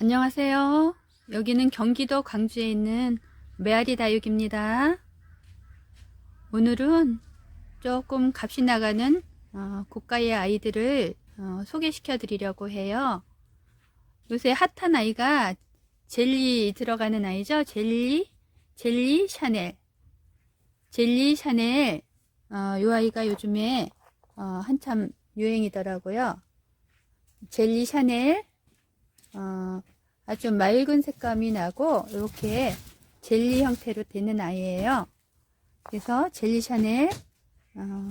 안녕하세요. 여기는 경기도 광주에 있는 메아리 다육입니다. 오늘은 조금 값이 나가는 어, 고가의 아이들을 어, 소개시켜 드리려고 해요. 요새 핫한 아이가 젤리 들어가는 아이죠. 젤리, 젤리 샤넬. 젤리 샤넬, 어, 요 아이가 요즘에 어, 한참 유행이더라고요. 젤리 샤넬, 어, 아주 맑은 색감이 나고 이렇게 젤리 형태로 되는 아이예요. 그래서 젤리 샤넬 어,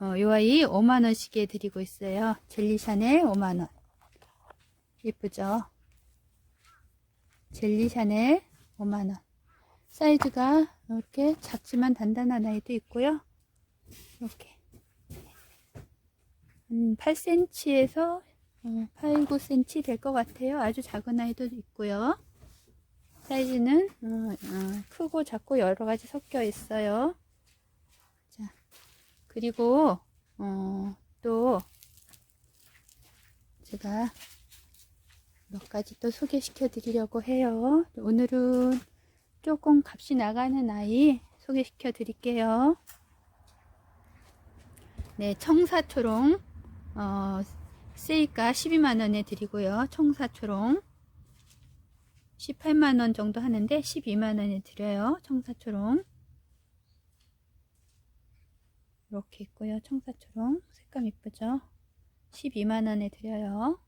어, 요 아이 5만원씩에 드리고 있어요. 젤리 샤넬 5만원. 예쁘죠? 젤리 샤넬 5만원. 사이즈가 이렇게 작지만 단단한 아이도 있고요. 이렇게. 한 8cm에서 8, 9cm 될 것 같아요. 아주 작은 아이도 있고요. 사이즈는 어, 어, 크고 작고 여러 가지 섞여 있어요. 자, 그리고 어, 또 제가 몇 가지 또 소개시켜 드리려고 해요. 오늘은 조금 값이 나가는 아이 소개시켜 드릴게요. 네, 청사초롱 어, 세이가 12만원에 드리고요. 청사초롱 18만원 정도 하는데 12만원에 드려요. 청사초롱 이렇게 있고요. 청사초롱 색감 이쁘죠? 12만원에 드려요.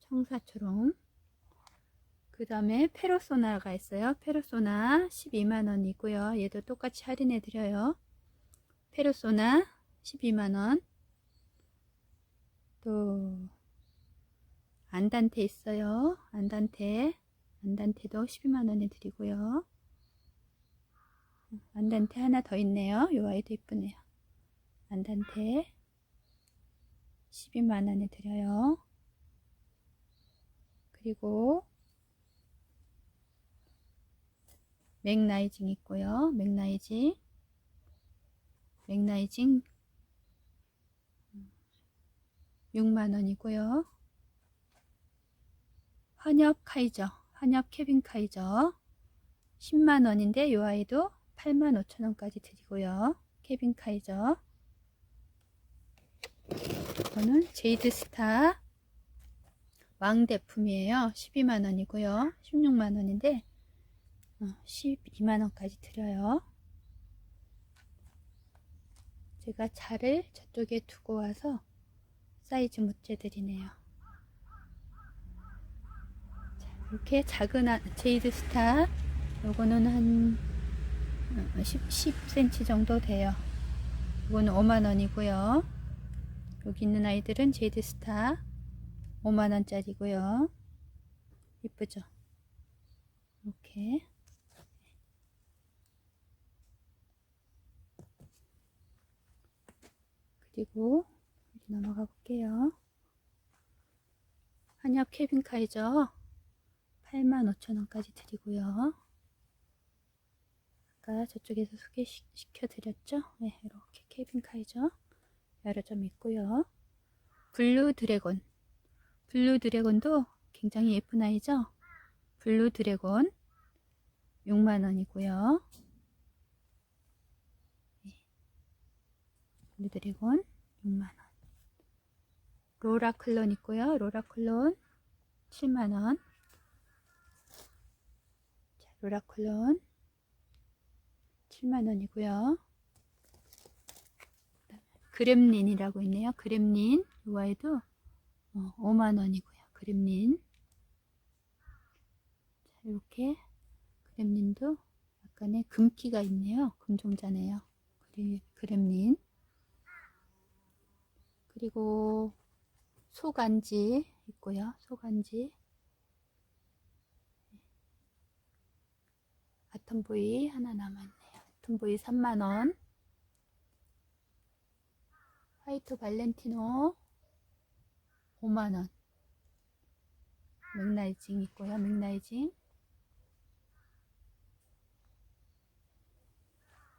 청사초롱 그 다음에 페로소나가 있어요. 페로소나 12만원이고요. 얘도 똑같이 할인해 드려요. 페로소나 12만원 또 안단테 있어요. 안단테 안단테도 12만원에 드리고요. 안단테 하나 더 있네요. 요 아이도 이쁘네요. 안단테 12만원에 드려요. 그리고 맥나이징 있고요. 맥나이징 맥나이징 6만원이고요. 환엽 카이저, 환엽 케빈 카이저 10만원인데 이 아이도 8만 5천원까지 드리고요. 케빈 카이저 이거는 제이드 스타 왕대품이에요. 12만원이고요. 16만원인데 12만원까지 드려요. 제가 자를 저쪽에 두고 와서 사이즈 못 재드리네요. 자, 이렇게 작은 아, 제이드 스타 요거는 한 10, 10cm 정도 돼요. 이거는 5만원이고요. 여기 있는 아이들은 제이드 스타 5만원짜리고요. 이쁘죠? 이렇게 그리고 넘어가 볼게요. 한엽 케빈 카이저 85,000원까지 드리고요. 아까 저쪽에서 소개시켜 드렸죠? 네, 이렇게 케빈 카이저 여러 점 있고요. 블루 드래곤 블루 드래곤도 굉장히 예쁜 아이죠? 블루 드래곤 6만원이고요. 네. 블루 드래곤 6만원 로라 클론 있고요. 로라 클론 7만원. 자, 로라 클론 7만원이고요. 그렘린이라고 있네요. 아이도 어, 5만원이고요. 그렘린. 자, 이렇게 그렘린도 약간의 금기가 있네요. 금종자네요. 그렘린. 그리고 소간지 있고요. 소간지. 아톰보이 하나 남았네요. 아톰보이 3만원. 화이트 발렌티노 5만원. 맥나이징 있고요. 맥나이징.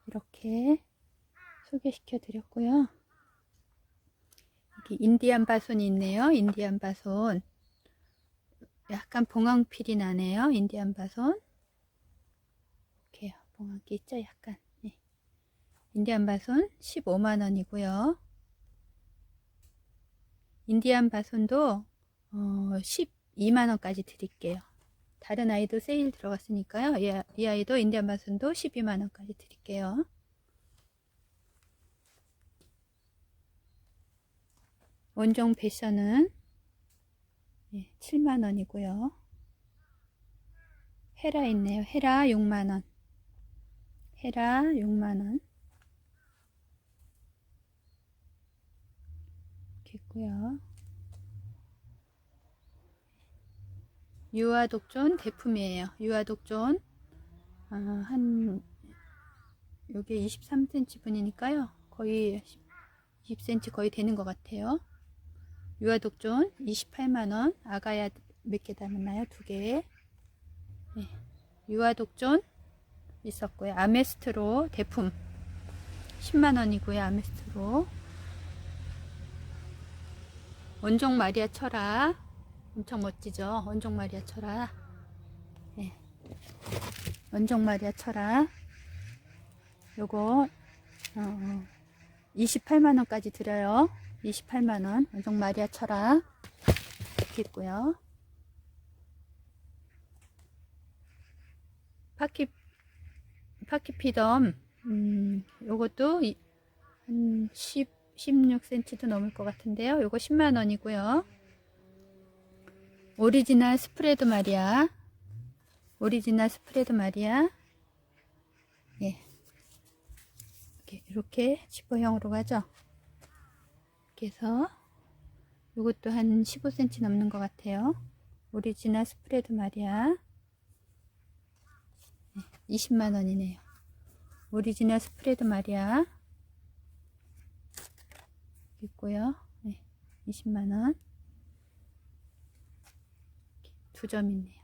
이렇게 소개시켜 드렸고요. 여기 인디안 바손이 있네요. 인디안 바손 약간 봉황필이 나네요. 인디안 바손. 이렇게요. 봉황기 있죠? 약간. 네. 인디안 바손 15만 원이고요. 인디안 바손도 어, 12만 원까지 드릴게요. 다른 아이도 세일 들어갔으니까요. 이, 아- 이 아이도 인디안 바손도 12만 원까지 드릴게요. 원종 패션은 예, 7만 원이고요. 헤라 있네요. 헤라 6만 원. 헤라 6만 원. 이렇게 있고요. 유아독존 대품이에요. 유아독존 아, 한 요게 23cm 분이니까요. 거의 20cm 거의 되는 것 같아요. 유아독존 28만원 아가야 몇 개 담았나요? 두 개. 네. 유아독존 있었고요. 아메스트로 대품 10만원이고요. 아메스트로 원종 마리아 철아 엄청 멋지죠? 원종 마리아 철아 네. 원종 마리아 철아 요거 어, 28만원까지 드려요. 28만원 원종 마리아 철아 이렇게 있고요. 파키 파키피덤 음, 요것도 이- 한 10, 16cm도 넘을 것 같은데요. 요거 10만원이고요. 오리지널 스프레드 마리아 오리지널 스프레드 마리아 예. 이렇게 지퍼형으로 가죠. 이렇게 해서 이것도 한 15cm 넘는 것 같아요. 오리지널 스프레드 마리아 20만 원이네요. 오리지널 스프레드 마리아 있고요. 네, 20만 원. 두 점 있네요.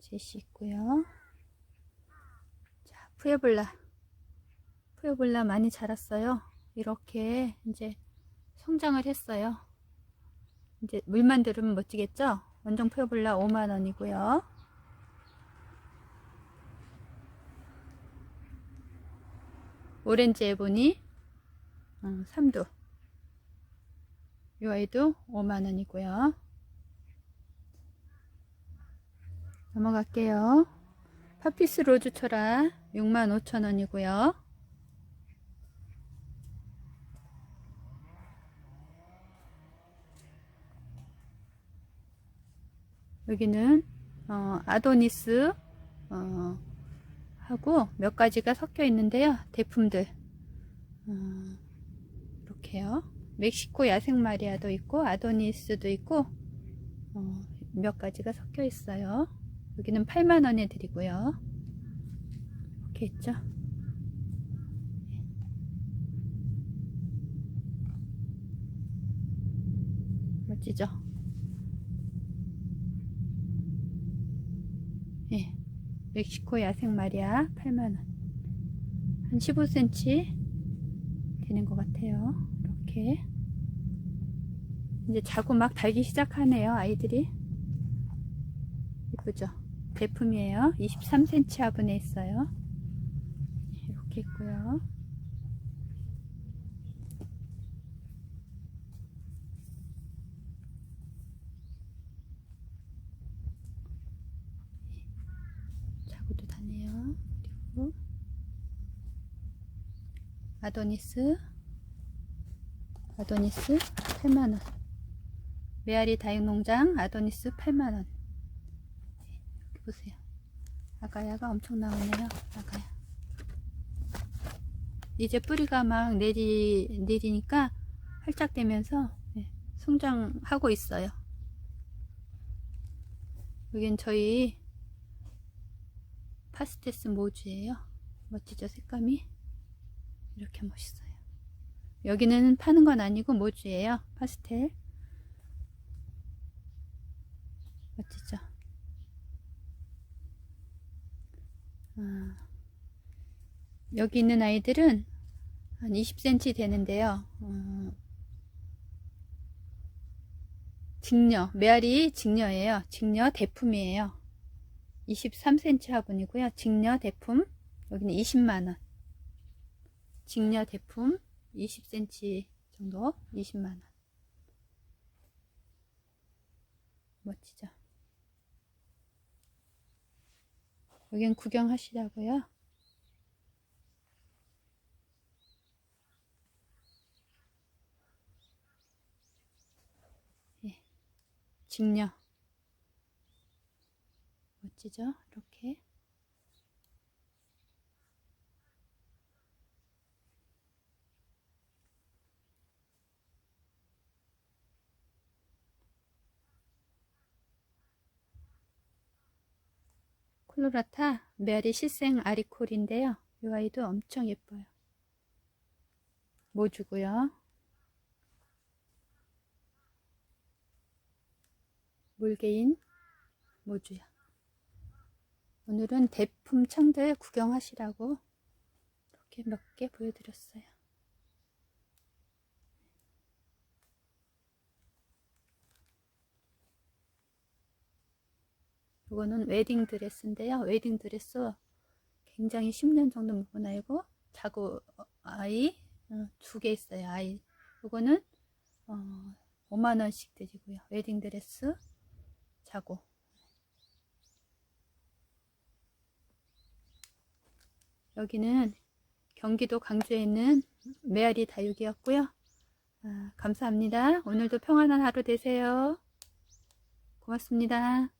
제시 있고요. 자, 푸에블라. 푸에블라 많이 자랐어요. 이렇게 이제 성장을 했어요. 이제 물만 들으면 멋지겠죠? 원종 푸에블라 5만원이고요. 오렌지 에보니 어, 3도. 이 아이도 5만원이고요. 넘어갈게요. 파피스 로즈 초라 65,000원이고요. 여기는 어, 아도니스 어, 하고 몇 가지가 섞여 있는데요. 대품들 어, 이렇게요. 멕시코 야생 마리아도 있고 아도니스도 있고 어, 몇 가지가 섞여 있어요. 여기는 8만 원에 드리고요. 이렇게 있죠. 멋지죠? 예. 멕시코 야생 마리아 8만 원. 한 15cm 되는 것 같아요. 이렇게. 이제 자고 막 달기 시작하네요, 아이들이. 예쁘죠? 제품이에요. 23cm 화분에 있어요. 이렇게 있고요. 자고도 다네요. 그리고 아도니스? 아도니스? 8만원. 메아리 다육농장 아도니스 8만원. 여기 보세요. 아가야가 엄청 나오네요 아가야. 이제 뿌리가 막 내리, 내리니까 활짝되면서 네, 성장하고 있어요. 여긴 저희 파스테스 모주예요. 멋지죠 색감이 이렇게 멋있어요 여기는 파는 건 아니고 모주예요. 파스텔. 멋지죠? 아, 여기 있는 아이들은 한 20cm 되는데요. 어, 직녀, 메아리 직녀예요. 직녀 대품이에요. 23cm 화분이고요. 직녀 대품, 여기는 20만원. 직녀 대품 20cm 정도, 20만원. 멋지죠? 여긴 구경하시라고요. 예, 직녀. 멋지죠? 이렇게. 콜로라타 메아리 실생 아리콜인데요. 이 아이도 엄청 예뻐요. 모주고요. 물개인 모주야. 오늘은 대품 창들 구경하시라고 이렇게 몇 개 보여드렸어요. 이거는 웨딩 드레스인데요. 웨딩 드레스 굉장히 10년 정도 묵은 아이고 자고 아이 어, 두개 있어요. 아이 이거는 어, 5만 원씩 드리고요. 웨딩 드레스 자고 여기는 경기도 광주에 있는 메아리 다육이었고요. 아, 감사합니다. 오늘도 평안한 하루 되세요. 고맙습니다.